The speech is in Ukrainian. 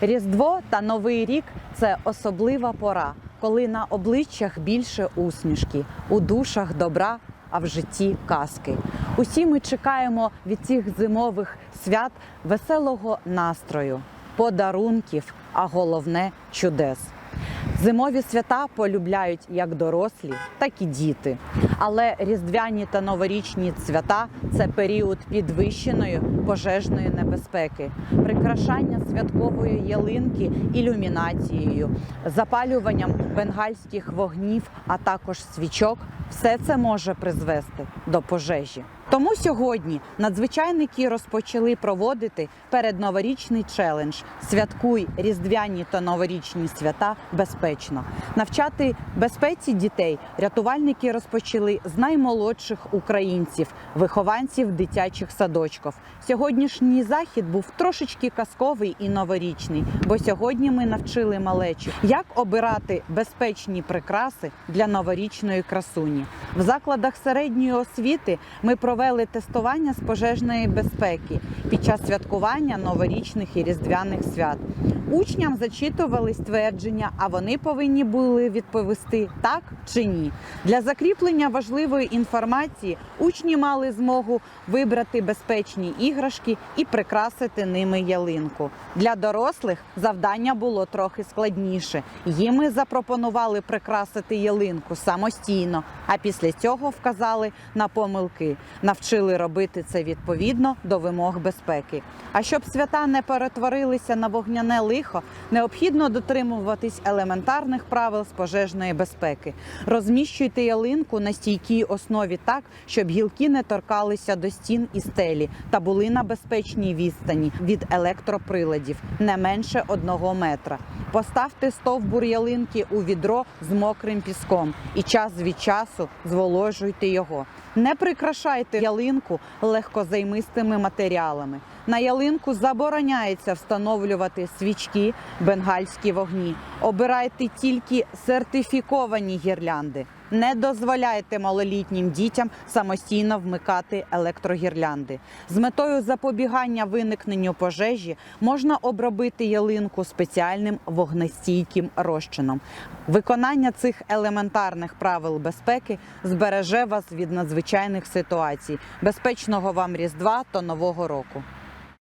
Різдво та Новий рік це особлива пора, коли на обличчях більше усмішки, у душах добра, а в житті казки. Усі ми чекаємо від цих зимових свят веселого настрою, подарунків, а головне чудес. Зимові свята полюбляють як дорослі, так і діти. Але різдвяні та новорічні свята це період підвищеної пожежної небезпеки, прикрашання святкової ялинки ілюмінацією, запалюванням бенгальських вогнів, а також свічок. Все це може призвести до пожежі. Тому сьогодні надзвичайники розпочали проводити передноворічний челендж Святкуй різдвяні та новорічні свята безпечно. Навчати безпеці дітей рятувальники розпочали з наймолодших українців, вихованців дитячих садочків. Сьогоднішній захід був трошечки казковий і новорічний, бо сьогодні ми навчили малечі, як обирати безпечні прикраси для новорічної красуні. В закладах середньої освіти ми провели тестування з пожежної безпеки під час святкування новорічних і різдвяних свят. Учням зачитували ствердження, а вони повинні були відповісти так чи ні. Для закріплення важливої інформації учні мали змогу вибрати безпечні іграшки і прикрасити ними ялинку. Для дорослих завдання було трохи складніше. Їм запропонували прикрасити ялинку самостійно, а після цього вказали на помилки, навчили робити це відповідно до вимог безпеки. А щоб свята не перетворилися на вогняне лихо, необхідно дотримуватись елементарних правил з пожежної безпеки. Розміщуйте ялинку на стійкій основі так, щоб гілки не торкалися до стін і стелі та були на безпечній відстані від електроприладів не менше одного метра. Поставте стовбур ялинки у відро з мокрим піском і час від часу зволожуйте його. Не прикрашайте ялинку легкозаймистими матеріалами. На ялинку забороняється встановлювати свічки, бенгальські вогні. Обирайте тільки сертифіковані гірлянди. Не дозволяйте малолітнім дітям самостійно вмикати електрогірлянди. З метою запобігання виникненню пожежі можна обробити ялинку спеціальним вогнестійким розчином. Виконання цих елементарних правил безпеки збереже вас від надзвичайних ситуацій. Безпечного вам Різдва та Нового року.